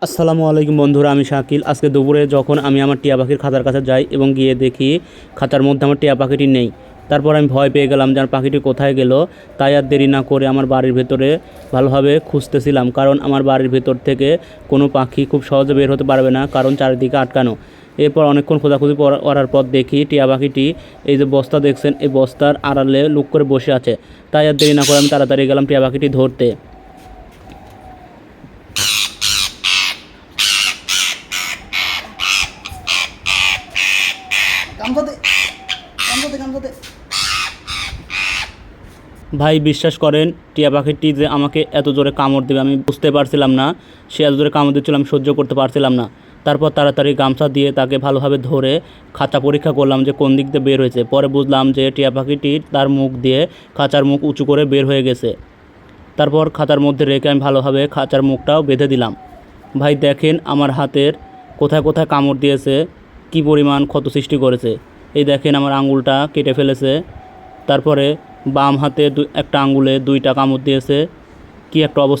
আসসালামু আলাইকুম বন্ধুরা, আমি শাকিল। আজকে দুপুরে যখন আমি আমার টিয়া পাখির খাতার কাছে যাই এবং গিয়ে দেখি খাতার মধ্যে আমার টিয়া পাখিটি নেই, তারপর আমি ভয় পেয়ে গেলাম যে আমার পাখিটি কোথায় গেল। তাই আর দেরি না করে আমার বাড়ির ভেতরে ভালোভাবে খুঁজতেছিলাম, কারণ আমার বাড়ির ভেতর থেকে কোনো পাখি খুব সহজে বের হতে পারবে না, কারণ চারিদিকে আটকানো। এরপর অনেকক্ষণ খোঁজাখুঁজি করা- করার পর দেখি টিয়া পাখিটি এই যে বস্তা দেখছেন, এই বস্তার আড়ালে লুক করে বসে আছে। তাই আর দেরি না করে আমি তাড়াতাড়ি গেলাম টিয়া পাখিটি ধরতে। ভাই, বিশ্বাস করেন, টিয়া পাখিটি যে আমাকে এত জোরে কামড় দেবে, আমি বুঝতে পারছিলাম না। সে এত জোরে কামড় দিচ্ছিল, আমি সহ্য করতে পারছিলাম না। তারপর তাড়াতাড়ি গামছা দিয়ে তাকে ভালোভাবে ধরে খাঁচা পরীক্ষা করলাম যে কোন দিক দিয়ে বের হয়েছে। পরে বুঝলাম যে টিয়া পাখিটি তার মুখ দিয়ে খাঁচার মুখ উঁচু করে বের হয়ে গেছে। তারপর খাঁচার মধ্যে রেখে আমি ভালোভাবে খাঁচার মুখটাও বেঁধে দিলাম। ভাই, দেখেন আমার হাতের কোথায় কোথায় কামড় দিয়েছে। কি পরিমাণ ক্ষত সৃষ্টি করেছে। এই দেখেন আমার আঙুলটা কেটে ফেলেছে। তারপরে বাম হাতে একটা আঙ্গুলে দুইটা কামড় দিয়েছে। কি একটা অবস্থা।